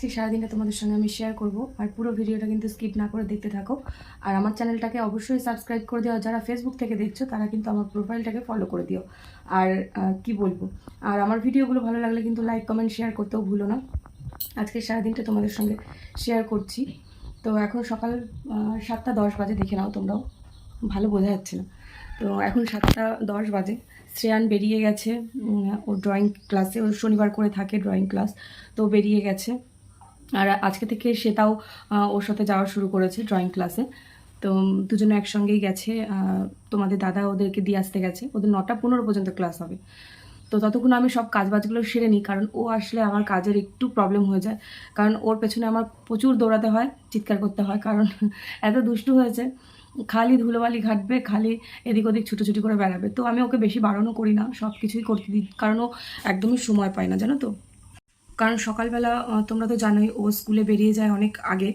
আজকে সারাদিনটা তোমাদের সঙ্গে আমি শেয়ার করব। আর পুরো ভিডিওটা কিন্তু স্কিপ না করে দেখতে থাকো। আর আমার চ্যানেলটাকে অবশ্যই সাবস্ক্রাইব করে দিও। যারা ফেসবুক থেকে দেখছ, তারা কিন্তু আমার প্রোফাইলটাকে ফলো করে দিও। আর কি বলব? আর আমার ভিডিওগুলো ভালো লাগলে কিন্তু লাইক কমেন্ট শেয়ার করতেও ভুলো না। আজকে সারাদিনটা তোমাদের সঙ্গে শেয়ার করছি। তো এখন সকাল সাতটা দশ বাজে, দেখে নাও তোমরাও। ভালো বোঝা যাচ্ছে না। তো এখন সাতটা দশ বাজে। শ্রেয়ান বেরিয়ে গেছে ওর ড্রয়িং ক্লাসে ও শনিবার করে থাকে ড্রয়িং ক্লাস তো বেরিয়ে গেছে। আর আজকে থেকে সে তাও ওর সাথে যাওয়া শুরু করেছে ড্রয়িং ক্লাসে তো দুজনে একসঙ্গেই গেছে তোমাদের দাদা ওদেরকে দিয়ে আসতে গেছে। ওদের নটা পনেরো পর্যন্ত ক্লাস হবে। তো ততক্ষণ আমি সব কাজবাজগুলো সেরে নিই, কারণ ও আসলে আমার কাজের একটু প্রবলেম হয়ে যায়। কারণ ওর পেছনে আমার প্রচুর দৌড়াতে হয়, চিৎকার করতে হয়, কারণ এত দুষ্টু হয়েছে। খালি ধুলোবালি ঘাটবে, খালি এদিক ওদিক ছুটোছুটি করে বেড়াবে। তো আমি ওকে বেশি বারণও করি না সব কিছুই করতে দিই, কারণ ও একদমই সময় পায় না, জানো তো। কারণ সকালবেলা তোমরা তো জানোই, ও স্কুলে বেরিয়ে যায় অনেক আগে।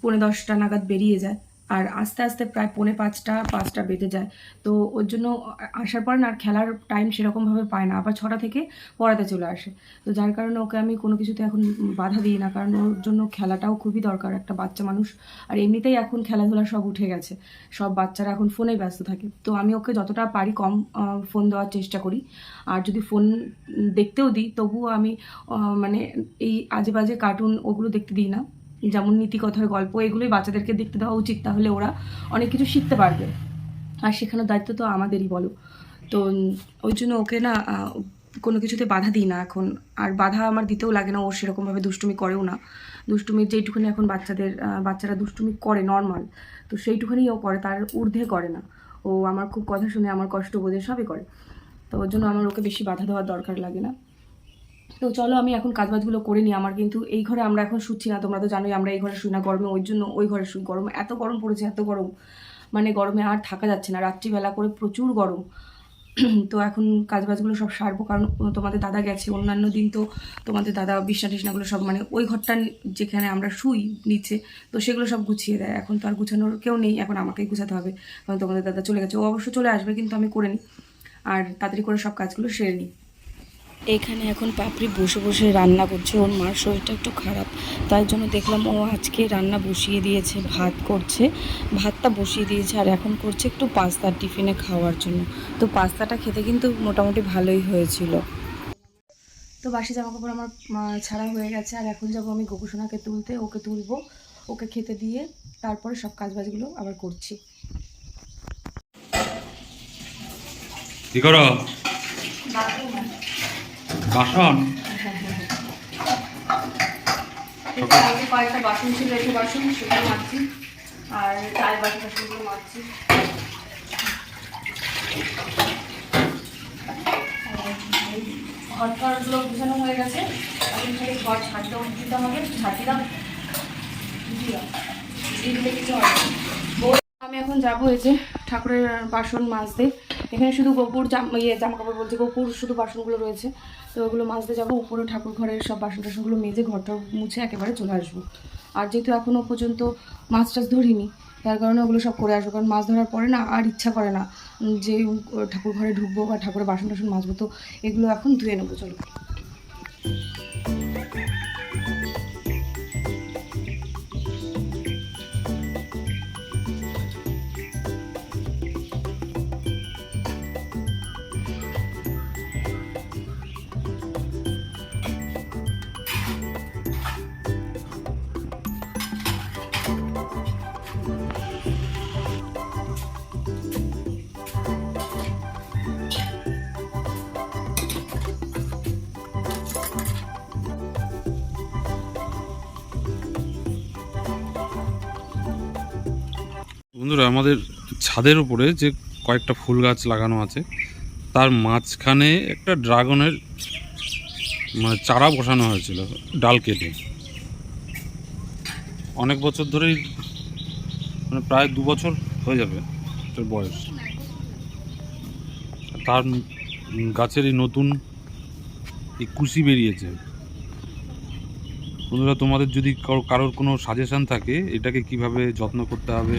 পৌনে দশটা নাগাদ বেরিয়ে যায়। আর আস্তে আস্তে প্রায় পৌনে পাঁচটা পাঁচটা বেজে যায়। তো ওর জন্য আসার পর না আর খেলার টাইম সেরকমভাবে পায় না। আবার ছটা থেকে পড়াতে চলে আসে। তো যার কারণে ওকে আমি কোনো কিছুতে এখন বাধা দিই না। কারণ ওর জন্য খেলাটাও খুবই দরকার, একটা বাচ্চা মানুষ। আর এমনিতেই এখন খেলাধুলা সব উঠে গেছে। সব বাচ্চারা এখন ফোনেই ব্যস্ত থাকে। তো আমি ওকে যতটা পারি কম ফোন দেওয়ার চেষ্টা করি। আর যদি ফোন দেখতেও দিই, তবুও আমি মানে এই আজে বাজে কার্টুন ওগুলো দেখতে দিই না। যেমন নীতিকথার গল্প, এগুলোই বাচ্চাদেরকে দেখতে দেওয়া উচিত, তাহলে ওরা অনেক কিছু শিখতে পারবে। আর শেখানোর দায়িত্ব তো আমাদেরই বলো। তো ওই জন্য ওকে না কোনো কিছুতে বাধা দিই না এখন। আর বাধা আমার দিতেও লাগে না, ও সেরকমভাবে দুষ্টুমি করেও না। দুষ্টুমির যেইটুখানি এখন বাচ্চাদের বাচ্চারা দুষ্টুমি করে নর্মাল তো সেইটুখানি ও করে, তার ঊর্ধ্বে করে না। ও আমার খুব কথা শুনে, আমার কষ্ট বোঝে সবই করে। তো ওর জন্য আমার ওকে বেশি বাধা দেওয়ার দরকার লাগে না। তো চলো আমি এখন কাজবাজগুলো করে নিই, আমার কিন্তু এই ঘরে আমরা এখন শুচ্ছি না, তোমরা তো জানোই আমরা এই ঘরে শুই না গরমে, ওই জন্য ওই ঘরে শুই। গরম, এত গরম পড়েছে, এত গরম। মানে গরমে আর থাকা যাচ্ছে না, রাত্রিবেলা করে প্রচুর গরম। তো এখন কাজবাজগুলো সব সারবো, কারণ তোমাদের দাদা গেছে, অন্যান্য দিন তো তোমাদের দাদা বিছনা টিছনাগুলো সব মানে ওই ঘরটা যেখানে আমরা শুই নিচে, তো সেগুলো সব গুছিয়ে দেয়। এখন তো আর গুছানোর কেউ নেই, এখন আমাকেই গুছাতে হবে, কারণ তোমাদের দাদা চলে গেছে। ও অবশ্য চলে আসবে, কিন্তু আমি করে নিই। আর তাড়াতাড়ি করে সব কাজগুলো সেরে নিই। এখানে এখন পাপড়ি বসে বসে রান্না করছে। ওর মার শরীরটা একটু খারাপ তাই জন্য দেখলাম ও আজকে রান্না বসিয়ে দিয়েছে ভাত করছে। ভাতটা বসিয়ে দিয়েছে আর এখন করছে একটু পাস্তা টিফিনে খাওয়ার জন্য। তো পাস্তাটা খেতে কিন্তু মোটামুটি ভালোই হয়েছিল। তো বাসি জামা কাপড় আমার ছাড়া হয়ে গেছে। আর এখন যাব আমি গোকুসোনাকে তুলতে ওকে তুলবো। ওকে খেতে দিয়ে তারপরে সব কাজবাজগুলো আবার করছি। কি করো? বাসন? বাসন সেগুলো মাজছি আর হয়ে গেছে। দিতে হবে। আমি এখন যাব এই যে ঠাকুরের বাসন মাজতে। এখানে শুধু গোপুর জাম ইয়ে জামা কাপড় বলছে গোপুর শুধু বাসনগুলো রয়েছে। তো ওগুলো মাজতে যাব, উপরে ঠাকুর ঘরের সব বাসন টাসনগুলো মেজে ঘরটা মুছে একেবারে চলে আসব। আর যেহেতু এখনও পর্যন্ত মাছ টাছ ধরিনি, তার কারণে ওগুলো সব করে আসব। কারণ মাছ ধরার পরে না আর ইচ্ছা করে না যে ঠাকুর ঘরে ঢুকবো বা ঠাকুরের বাসন টাসন মাজবো। তো এগুলো এখন ধুয়ে নেব, চলো। বন্ধুরা, আমাদের ছাদের উপরে যে কয়েকটা ফুল গাছ লাগানো আছে, তার মাঝখানে একটা ড্রাগনের মানে চারা বসানো হয়েছিল ডাল কেটে। অনেক বছর ধরেই মানে প্রায় দু বছর হয়ে যাবে বয়স। তার উম গাছেরই নতুন এই কুশি বেরিয়েছে। বন্ধুরা, তোমাদের যদি কারোর কোনো সাজেশন থাকে, এটাকে কীভাবে যত্ন করতে হবে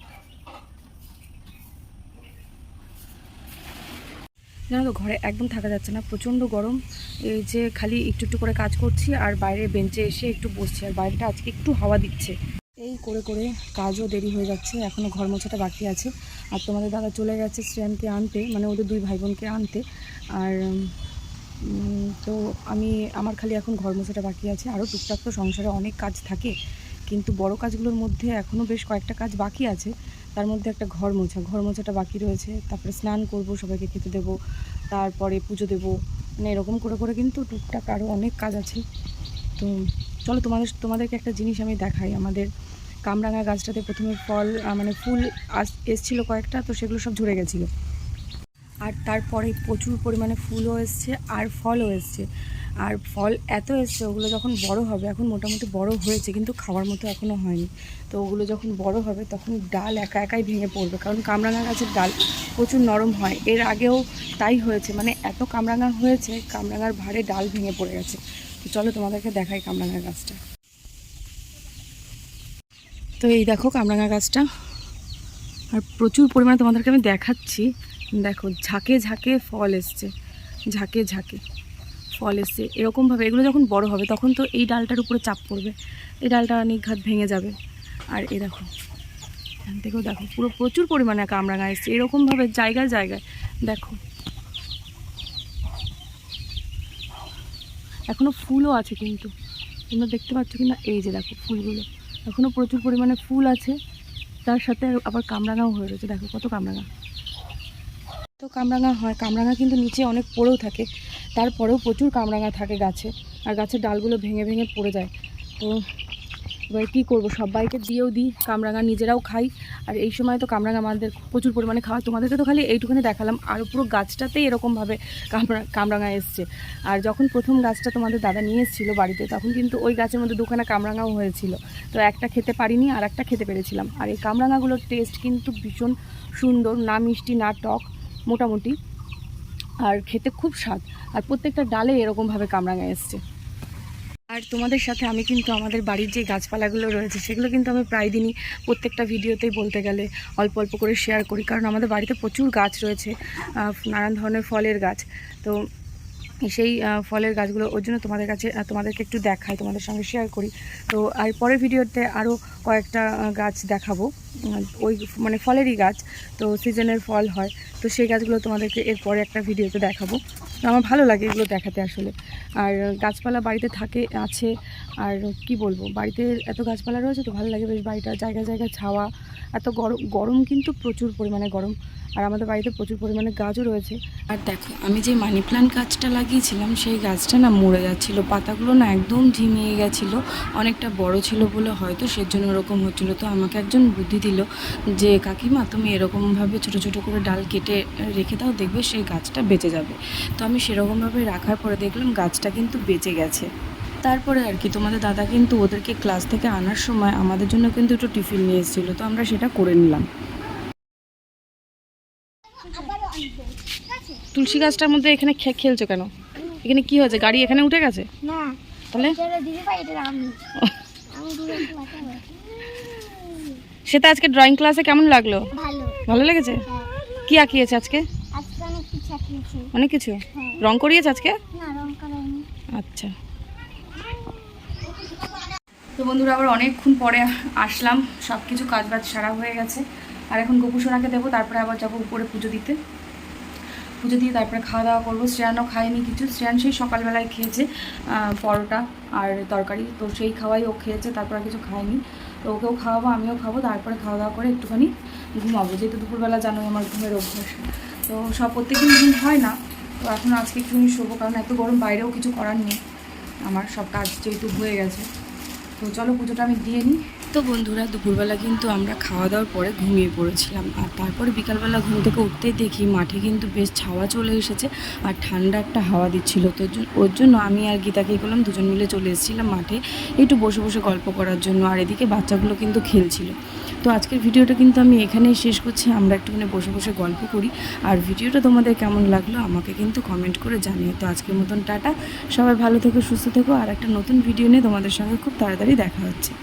জানো তো, ঘরে একদম থাকা যাচ্ছে না, প্রচণ্ড গরম। এই যে খালি একটু একটু করে কাজ করছি, আর বাইরে বেঞ্চে এসে একটু বসছি, আর বাইরেটা আজকে একটু হাওয়া দিচ্ছে। এই করে করে কাজও দেরি হয়ে যাচ্ছে এখনও ঘর মোছাটা বাকি আছে। আর তোমাদের দাদা চলে গেছে শ্রেয়ানকে আনতে মানে ওদের দুই ভাই বোনকে আনতে। আর তো আমি, আমার খালি এখন ঘর মোছাটা বাকি আছে। আরও টুকটাক তো সংসারে অনেক কাজ থাকে, কিন্তু বড় কাজগুলোর মধ্যে এখনও বেশ কয়েকটা কাজ বাকি আছে। তার মধ্যে একটা ঘর মোছা, ঘর মোছাটা বাকি রয়েছে। তারপরে স্নান করব, সবাইকে খেতে দেবো। তারপরে পুজো দেবো। মানে এরকম করে করে কিন্তু টুকটাক আরও অনেক কাজ আছে। তো চলো তোমাদের, তোমাদেরকে একটা জিনিস আমি দেখাই। আমাদের কামরাঙা গাছটাতে প্রথমে ফল মানে ফুল আস, এসছিলো কয়েকটা, তো সেগুলো সব ঝরে গেছিল। আর তারপরে প্রচুর পরিমাণে ফুলও এসছে আর ফলও এসছে। আর ফল এত এসছে, ওগুলো যখন বড় হবে, এখন মোটামুটি বড় হয়েছে, কিন্তু খাওয়ার মতো এখনও হয়নি। তো ওগুলো যখন বড় হবে, তখন ডাল একা একাই ভেঙে পড়বে, কারণ কামরাঙা গাছের ডাল প্রচুর নরম হয়। এর আগেও তাই হয়েছে মানে এত কামরাঙা হয়েছে, কামরাঙার ভারে ডাল ভেঙে পড়ে গেছে। তো চলো তোমাদেরকে দেখাই কামরাঙা গাছটা। তো এই দেখো কামরাঙা গাছটা। আর প্রচুর পরিমাণে তোমাদেরকে আমি দেখাচ্ছি। দেখো, ঝাঁকে ঝাঁকে ফল এসছে, ঝাঁকে ঝাঁকে। ফল এসছে, এরকমভাবে। এগুলো যখন বড় হবে, তখন তো এই ডালটার উপরে চাপ পড়বে। এই ডালটা নিঘাত ভেঙে যাবে। আর এ দেখো, এখান থেকেও দেখো, পুরো প্রচুর পরিমাণে কামরাঙা এসছে। এরকমভাবে জায়গায় জায়গায়, দেখো। এখনও ফুলও আছে কিন্তু। তোমরা দেখতে পাচ্ছ কি না এই যে দেখো ফুলগুলো। এখনও প্রচুর পরিমাণে ফুল আছে। তার সাথে আবার কামরাঙাও হয়ে রয়েছে। দেখো কত কামরাঙা। তো কামরাঙা হয়। কামরাঙা কিন্তু নিচে অনেক পড়েও থাকে। তারপরেও প্রচুর কামরাঙা থাকে গাছে, আর গাছের ডালগুলো ভেঙে ভেঙে পড়ে যায়। তো এবার কী করব? সবাইকে দিয়েও দিই, কামরাঙা নিজেরাও খাই। আর এই সময় তো কামরাঙা আমাদের প্রচুর পরিমাণে খাওয়া, তোমাদেরকে তো খালি এইটুখানি দেখালাম। আর পুরো গাছটাতেই এরকমভাবে কামরা, কামরাঙা এসছে। আর যখন প্রথম গাছটা তোমাদের দাদা নিয়ে এসেছিল বাড়িতে, তখন কিন্তু ওই গাছের মধ্যে দুখানা কামরাঙাও হয়েছিল। তো একটা খেতে পারিনি, আর একটা খেতে পেরেছিলাম। আর এই কামরাঙাগুলোর টেস্ট কিন্তু ভীষণ সুন্দর, না মিষ্টি, না টক, মোটামুটি। আর খেতে খুব স্বাদ। আর প্রত্যেকটা ডালে এরকমভাবে কামরাঙা এসছে। আর তোমাদের সাথে আমি কিন্তু আমাদের বাড়ির যে গাছপালাগুলো রয়েছে, সেগুলো কিন্তু আমি প্রায় দিনই প্রত্যেকটা ভিডিওতেই বলতে গেলে অল্প অল্প করে শেয়ার করি। কারণ আমাদের বাড়িতে প্রচুর গাছ রয়েছে নানান ধরনের ফলের গাছ। তো সেই ফলের গাছগুলো, ওর জন্য তোমাদের কাছে তোমাদেরকে একটু দেখাই, তোমাদের সঙ্গে শেয়ার করি। তো, আর পরের ভিডিওতে আরও কয়েকটা গাছ দেখাবো। ওই মানে ফলেরই গাছ, তো সিজনের ফল হয়। তো সেই গাছগুলো তোমাদেরকে এরপরে একটা ভিডিওতে দেখাবো। আমার ভালো লাগে এগুলো দেখাতে আসলে। আর গাছপালা বাড়িতে থাকে, আছে, আর কি বলব, বাড়িতে এত গাছপালা রয়েছে তো ভালো লাগে বেশ বাড়িটা, জায়গায় জায়গায় ছাওয়া। এত গরম গরম কিন্তু প্রচুর পরিমাণে গরম। আর আমাদের বাড়িতে প্রচুর পরিমাণে গাছও রয়েছে। আর দেখো, আমি যে মানি প্ল্যান্ট গাছটা লাগিয়েছিলাম সেই গাছটা না মরে যাচ্ছিল। পাতাগুলো না একদম ঝিমিয়ে গেছিল। অনেকটা বড় ছিল বলে হয়তো সেজন্য ওরকম হচ্ছিল। তো আমাকে একজন বুদ্ধি দিল যে, কাকিমা, তুমি এরকমভাবে ছোট ছোট করে ডাল কেটে রেখে দাও, দেখবে সেই গাছটা বেঁচে যাবে। তো আমি সেরকমভাবে রাখার পরে দেখলাম গাছটা কিন্তু বেঁচে গেছে। তারপরে আর কি, তোমাদের দাদা কিন্তু ওদেরকে ক্লাস থেকে আনার সময় আমাদের জন্য কিন্তু একটু টিফিন নিয়ে এসেছিল। তো আমরা সেটা করে নিলাম। তুলসী গাছটার মধ্যে এখানে খেলছো কেন? এখানে কি হয়েছে? গাড়ি এখানে উঠে গেছে? না। তাহলে? ভাই সেটা আজকে ড্রয়িং ক্লাসে কেমন লাগল? ভালো। লেগেছে? হ্যাঁ। কি আঁকিয়েছে আজকে? অনেক কিছু হ্যাঁ। রং করিয়েছে আজকে? আচ্ছা। তো বন্ধুরা আবার অনেকক্ষণ পরে আসলাম। সব কিছু কাজ বাজ সারা হয়ে গেছে। আর এখন গোপুসোনাকে দেবো তারপরে আবার যাব উপরে পুজো দিতে। পুজো দিয়ে তারপরে খাওয়া দাওয়া করব। শ্রেয়ানও খায়নি কিছু। শ্রেয়ান সেই সকালবেলায় খেয়েছে পরোটা আর তরকারি। তো সেই খাওয়াই ও খেয়েছে, তারপর কিছু খায়নি। তো ওকেও খাওয়াবো, আমিও খাব। তারপরে খাওয়া দাওয়া করে একটুখানি ঘুমাবো। যেহেতু দুপুরবেলা জানোই আমার ঘুমের অভ্যাস। তো সব প্রত্যেকদিন ঘুম হয় না। তো এখন আজকে একটুখানি শোবো, কারণ এত গরম, বাইরেও কিছু করার নেই। আমার সব কাজ যেহেতু হয়ে গেছে। তো চলো পুজোটা আমি দিয়ে নিই। তো বন্ধুরা, দুপুরবেলা কিন্তু আমরা খাওয়া দাওয়ার পরে ঘুমিয়ে পড়েছিলাম। আর তারপরে বিকালবেলা ঘুম থেকে উঠতেই দেখি মাঠে কিন্তু বেশ ছাওয়া চলে এসেছে আর ঠান্ডা একটা হাওয়া দিচ্ছিল। তো ওর জন্য আমি আর গীতাকে করলাম দুজন মিলে চলে এসেছিলাম মাঠে একটু বসে বসে গল্প করার জন্য। আর এদিকে বাচ্চাগুলো কিন্তু খেলছিল। তো আজকের ভিডিওটা কিন্তু আমি এখানেই শেষ করছি। আমরা একটুখানি বসে বসে গল্প করি। আর ভিডিওটা তোমাদের কেমন লাগল আমাকে কিন্তু কমেন্ট করে জানিও। তো আজকের মতন টাটা। সবাই ভালো থেকো, সুস্থ থেকো। আর একটা নতুন ভিডিও নিয়ে তোমাদের সঙ্গে খুব তাড়াতাড়ি দেখা হচ্ছে।